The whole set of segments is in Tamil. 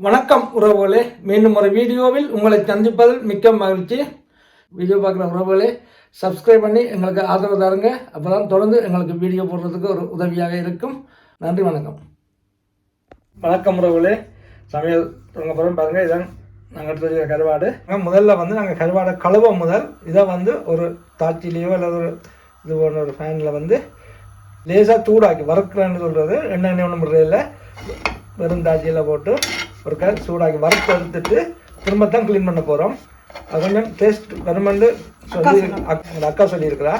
வணக்கம் உறவுகளே. மீண்டும் ஒரு வீடியோவில் உங்களை சந்திப்பதில் மிக்க மகிழ்ச்சி. வீடியோ பார்க்குற உறவுகளே சப்ஸ்கிரைப் பண்ணி எங்களுக்கு ஆதரவு தாருங்க. அப்போ தான் தொடர்ந்து எங்களுக்கு வீடியோ போடுறதுக்கு ஒரு உதவியாக இருக்கும். நன்றி வணக்கம். வணக்கம் உறவுகளே. சமையல் தொடங்க போகிறோம் பாருங்கள் இதான் நாங்கள் எடுத்து வச்சுக்கிற கருவாடு. முதல்ல வந்து நாங்கள் கருவாடை கழுவ முதல். இதை வந்து ஒரு தாச்சிலேயோ அல்லது ஒரு இது போன்ற ஒரு ஃபேனில் வந்து லேசாக சூடாக்கி வறுக்கிறேன்னு சொல்கிறது எண்ணெய் எண்ணெய் ஒன்றும் முறையில் வெறும் தாச்சியில் போட்டு ஒரு கல் சூடாக்கி வறுத்து எடுத்துட்டு திரும்ப தான் க்ளீன் பண்ண போகிறோம் அது கொஞ்சம் டேஸ்ட் வருமென்று சொல்லி அக்- எங்க அக்கா சொல்லியிருக்கிறா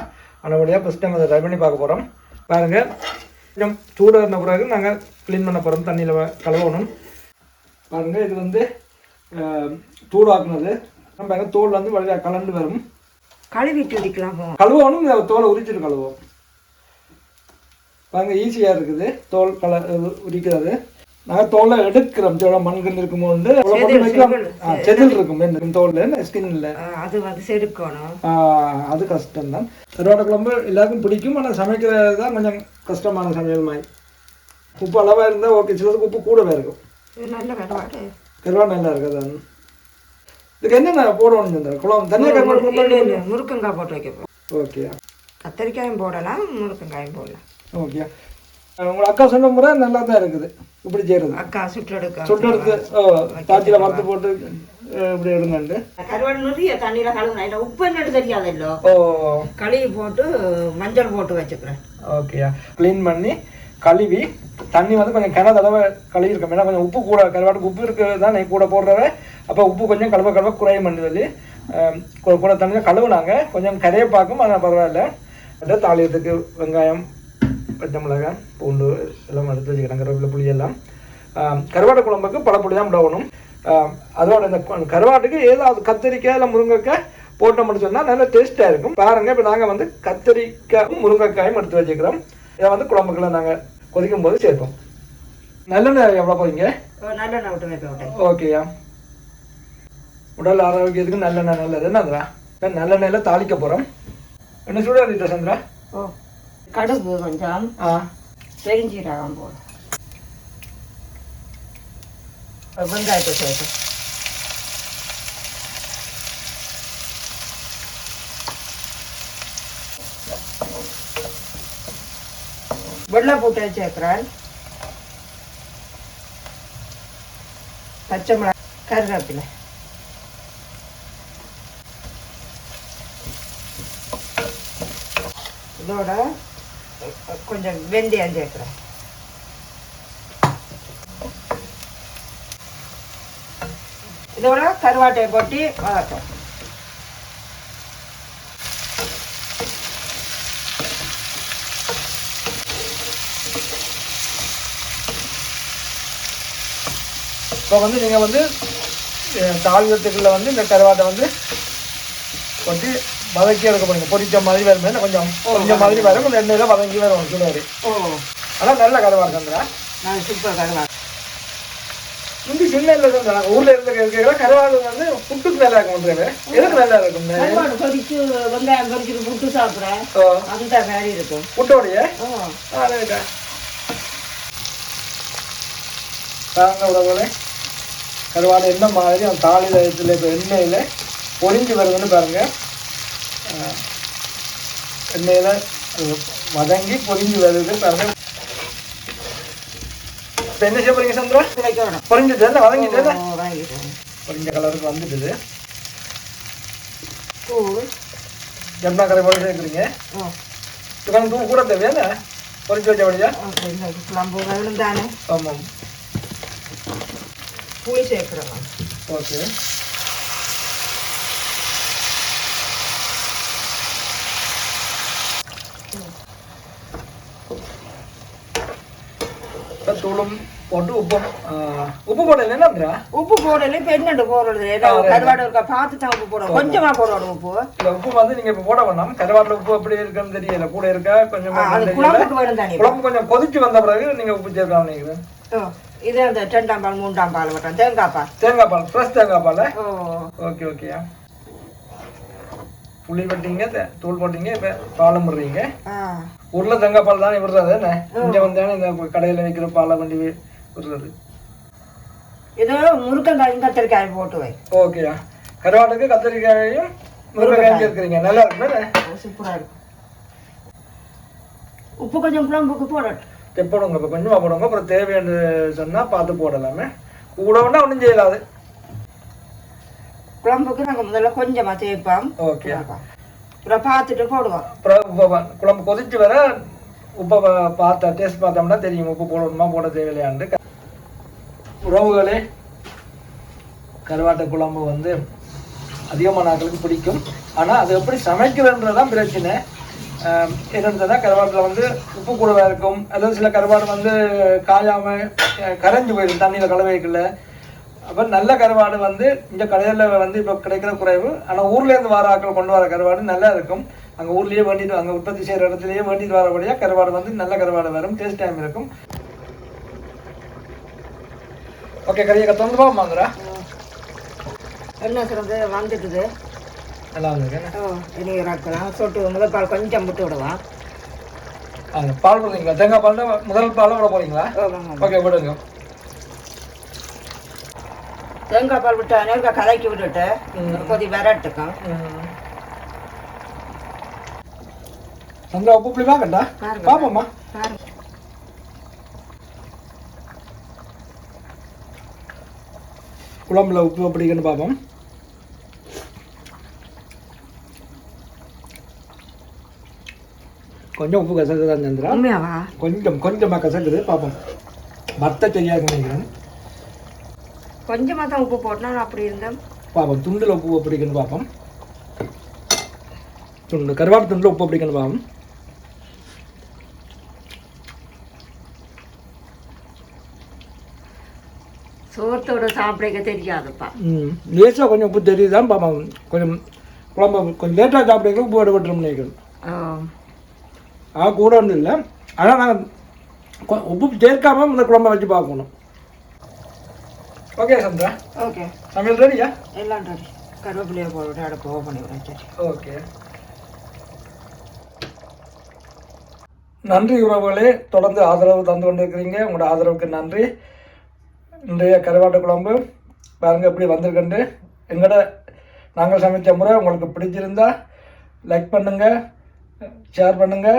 அதனுடைய ஃபஸ்ட் டைம் அதை ட்ரை பண்ணி பார்க்க போகிறோம் பாருங்கள் கொஞ்சம் சூடு இருந்த பிறகு நாங்கள் க்ளீன் பண்ண போகிறோம் தண்ணியில் கழுவணும். பாருங்கள் இது வந்து சூடாக்குனது நம்ம பாருங்க தோல் வந்து வழியாக கலந்து வரும். கழுவிட்டு அடிக்கலாம் போ கழுவணும் தோலை உரிச்சிட்டு கழுவோம். பாருங்க ஈஸியாக இருக்குது. தோல் கல உரிக்கிறது. நாங்கள் தோலை எடுக்கிறோம் சில மட்டும் வைக்கலாம். ஆ, செதில். இருக்கும். என்ன தோலில் ஸ்கின்ல அது வந்து செதுக்கணும். அது கஷ்டம்தான். கருவாடை குழம்பு எல்லாருக்கும் பிடிக்கும். ஆனால் சமைக்கிறது தான் கொஞ்சம் கஷ்டமான சமையல் மாதிரி உப்பு அளவாக இருந்தால் ஓகே சிலருக்கு உப்பு கூடவே இருக்கும். கருவாடு நல்லா இருக்குது. இதுக்கு என்னென்ன போடணும் இந்த குழம்பு தனியாக கருவாடு குழம்பு முருங்கங்காய் போட்டு வைக்க. ஓகே கத்தரிக்காயும் போடலாம் முருங்கங்காயும் போடலாம். ஓகே உங்கள் அக்கா சொன்ன முறை நல்லா தான் இருக்குது. இப்படி செய்கிறது அக்கா சுற்றெடுக்க சுட்டு எடுத்து ஓ தாச்சியில் வறுத்து போட்டு இப்படி எடுங்கண்டு கருவாடு நிறைய தண்ணியில கழுவுனா இல்லை உப்பு என்னட்டு தெரியாதல்லோ ஓ. கழுவி போட்டு மஞ்சள் போட்டு வச்சுக்கிறேன். ஓகேயா க்ளீன் பண்ணி கழுவி தண்ணி வந்து கொஞ்சம் கிண தடவை கழுவிருக்கோம் ஏன்னா கொஞ்சம் உப்பு கூட கருவாட்டுக்கு உப்பு இருக்குது தான் நீ கூட போடுறவ. அப்போ உப்பு கொஞ்சம் கழுவ கழுவ குறையும் பண்ணி சொல்லி கூட தண்ணியில் கழுவுனாங்க. கொஞ்சம் கரையை பார்க்கும் ஆனால் பரவாயில்ல தாளியத்துக்கு வெங்காயம் பச்சை மிளகாய் பூண்டு எல்லாம் எடுத்து வச்சுக்கிறேன் கருவேப்பிலை புளி எல்லாம். ஆஹ் கருவாடு குழம்புக்கு பழப்புளி தான் விடணும் அதோட இந்த கருவாட்டுக்கு ஏதாவது கத்திரிக்காய் இல்லை முருங்கைக்காய் போட்டோம்னு சொன்னால் நல்ல டேஸ்ட்டாக இருக்கும். பாருங்க இப்போ நாங்கள் வந்து கத்திரிக்காயும் முருங்கைக்காயும் எடுத்து வச்சுக்கிறோம். இதை வந்து குழம்புக்குள்ள நாங்கள் கொதிக்கும் போது சேர்ப்போம். நல்லெண்ணெய் எவ்வளோ போறீங்க நல்லெண்ணெய் ஓகேயா உடல் ஆரோக்கியத்துக்கு நல்லெண்ணெய் நல்லது. என்னதுரா நல்லெண்ணெயில் தாளிக்க போகிறோம் என்ன சூடாக சந்திரா? ஓ கடுகு கொஞ்சம் பெருஞ்சீரகம் போடும் வெங்காயத்தை சேர்த்து வெள்ளை பூட்டை சேர்க்கிறேன் பச்சை மிளகாய் கருவேப்பிலை இதோட கொஞ்சம் வெந்தயம் சேர்க்குறேன் இதோட கருவாட்டையை கொட்டி வளர்த்தோம் இப்போ வந்து நீங்கள் வந்து தாழ்வத்துக்குள்ளே வந்து இந்த கருவாட்டை வந்து கொட்டி வதக்கி எடுக்க போறீங்க. பொரிச்ச மாதிரி வரும் கொஞ்சம் கொஞ்சம் மாதிரி வரும். கொஞ்சம் எண்ணெயில் வதங்கி வரும் சுடாரு ஓ. ஆனால் நல்ல கருவாடு சந்திரா நான் சூப்பர் கருவாடு முந்தி சின்ன இல்லை சந்திரா ஊரில் இருந்த இருக்கிற கருவாடு வந்து புட்டுக்கு நல்லா இருக்கும் ஒன்றுமே எதுக்கு நல்லா இருக்கும்? கருவாடு பொரிச்சு வெங்காயம் பொரிச்சுட்டு புட்டு சாப்பிட்றேன். அந்த மாதிரி இருக்கும். புட்டோடைய? அதேக்கா தாங்க உறவுகளே கருவாடு என்ன மாதிரி அந்த தாளியில் இப்போ எண்ணெயில் பொரிஞ்சு வருதுன்னு பாருங்க. அஹ், எண்ணெயில் வதங்கி பொரிஞ்சு வருது பாருங்க. இப்போ என்ன செய்ய போறீங்க சந்திரா? பொரிஞ்சது இல்லை வதங்கிட்டு பொரிஞ்ச கலருக்கு வந்துட்டுது ஜம்னா கரை போல சேர்க்குறீங்க. இதுக்கான தூள் கூட தேவையா பொரிஞ்சு வச்ச வழியா? ஆமாம். புளி சேர்க்குறோம். ஓகே. தூளும் போட்டு உப்பு உப்பு போடல என்னன்றா உப்பு போடல இப்போ என்னண்டு போடுறது ஏதோ கருவாடு இருக்கா பார்த்து தான் உப்பு போடுவோம் கொஞ்சமா போடணும் உப்பு இல்ல உப்பு வந்து நீங்க இப்ப போட வேண்டாம் கருவாட்டுல உப்பு எப்படி இருக்குன்னு தெரியல கூட இருக்கா கொஞ்சம் குழம்பு கொஞ்சம் கொதிச்சு வந்த பிறகு நீங்க உப்பு சேர்க்கலாம் நினைக்கிறேன் இது அந்த ரெண்டாம் பால் மூன்றாம் பால் வட்டம் தேங்காய் பால் தேங்காய் பால் ஃப்ரெஷ் தேங்காய் பால் ஓகே ஓகேயா புளி வெட்டிங்க தே- தூள் போட்டீங்க இப்போ பாலும் விடுறீங்க ஆ ஊரில் தேங்காய் பால் தானே விடுறது என்ன? இங்கே வந்தானே இந்த கடையில் வைக்கிற பாலை வண்டி விடுறது. இது முருக்கங்காயும் கத்திரிக்காயும் போட்டு வை. ஓகேயா கருவாட்டுக்கு கத்திரிக்காயையும் முருங்கைக்காயும் சேர்க்குறீங்க. நல்லா இருக்கு சூப்பராக இருக்கும் உப்பு கொஞ்சம் குழம்புக்கு போடட்டும் போடுங்க இப்போ கொஞ்சமாக போடுங்க. அப்புறம் தேவைன்னு சொன்னால் பார்த்து போடலாமே கூடவுன்னா ஒன்றும் செய்யலாது. குழம்புக்கு நாங்கள் முதல்ல கொஞ்சமாக தேய்ப்போம். ஓகே அப்புறம் பார்த்துட்டு போடுவோம் அப்புறம் குழம்பு கொதிச்சு வர உப்பை பார்த்தா டேஸ்ட் பார்த்தோம்னா தெரியும். உப்பு போடணுமா போட தேவையில்லையாண்டு உறவுகளே கருவாட்டு குழம்பு வந்து அதிகமான ஆட்களுக்கு பிடிக்கும். ஆனால் அது எப்படி சமைக்கிறதுன்றதான் பிரச்சனை. ஆஹ் கருவாட்டில் வந்து உப்பு கூடவாக இருக்கும். அல்லது சில கருவாடு வந்து காயாமல் கரைஞ்சு போயிடும். தண்ணியில் கலவைக்குள்ள அப்போ நல்ல கருவாடு வந்து இந்த கடையில் வந்து இப்போ கிடைக்கிற குறைவு. ஆனால் ஊர்லேருந்து வர ஆட்கள் கொண்டு வர கருவாடு நல்லா இருக்கும். அங்கே ஊர்லேயே வேண்டிட்டு அங்கே உற்பத்தி செய்கிற இடத்துலையே வேண்டிட்டு வரபடியாக கருவாடு வந்து நல்ல கருவாடு வரும். டேஸ்ட் டைம் இருக்கும். ஓகே கறியை கத்தந்து வாங்குறா என்ன சொல்றது வந்துட்டுது நல்லா வந்துருக்கு இனி இறக்கலாம் சொட்டு முதல் பால் கொஞ்சம் விட்டு அந்த பால் போடுறீங்களா? தேங்காய் பால் முதல் பால் விட போறீங்களா? ஆமாம் ஓகே விடுங்க தேங்காய் பால் விட்டு நெருக்க கலக்கி விட்டுட்டு கொதி விரட்டுக்கும். சந்திரா உப்பு புளி பாருங்க. பாப்போம்மா. குழம்புல உப்பு அப்படிங்கன்னு பார்ப்போம் கொஞ்சம் உப்பு கசக்குது தான் சந்திரா கொஞ்சம் கொஞ்சமாக கசக்குது. பார்ப்போம் வத்த தெரியாது நினைக்கிறேன். கொஞ்சமாக தான் உப்பு போட்டோம் அப்படி இருந்தேன். பார்ப்போம் துண்டில் உப்பு அப்படிங்கன்னு பார்ப்போம் துண்டு கருவாடு துண்டில் உப்பு அப்படிங்கன்னு பார்ப்போம் சோத்தோட சாப்பிட தெரியாதுப்பா. ம் லேசாக கொஞ்சம் உப்பு தெரியுதான் பார்ப்போம் கொஞ்சம் குழம்பு கொஞ்சம் லேட்டாக சாப்பிடுறதுக்கு உப்பு விட விட்டுரும் நினைக்கிறேன். ஆ. கூட ஒன்றும் இல்லை. ஆனால் நாங்கள் உப்பு சேர்க்காம இந்த குழம்பை வச்சு பார்க்கணும். ஓகே சந்திரா ஓகே சமையல் ரெடியா எல்லாம் ரெடி கருவேப்பிலையை போட்டு அடுப்பு ஓ பண்ணி விடுறேன் சரி ஓகே நன்றி உறவுகளே தொடர்ந்து ஆதரவு தந்து கொண்டிருக்கிறீங்க உங்களோட ஆதரவுக்கு நன்றி இன்றைய கருவாட்டு குழம்பு பாருங்க எப்படி வந்திருக்குண்டு எங்களோட நாங்கள் சமைச்ச முறை உங்களுக்கு பிடிச்சிருந்தா லைக் பண்ணுங்க ஷேர் பண்ணுங்க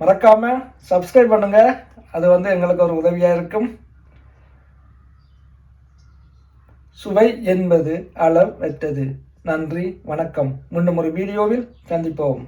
மறக்காம சப்ஸ்கிரைப் பண்ணுங்க அது வந்து எங்களுக்கு ஒரு உதவியாக இருக்கும் சுவை என்பது அளவற்றது. நன்றி வணக்கம். மீண்டும் ஒரு வீடியோவில் சந்திப்போம்.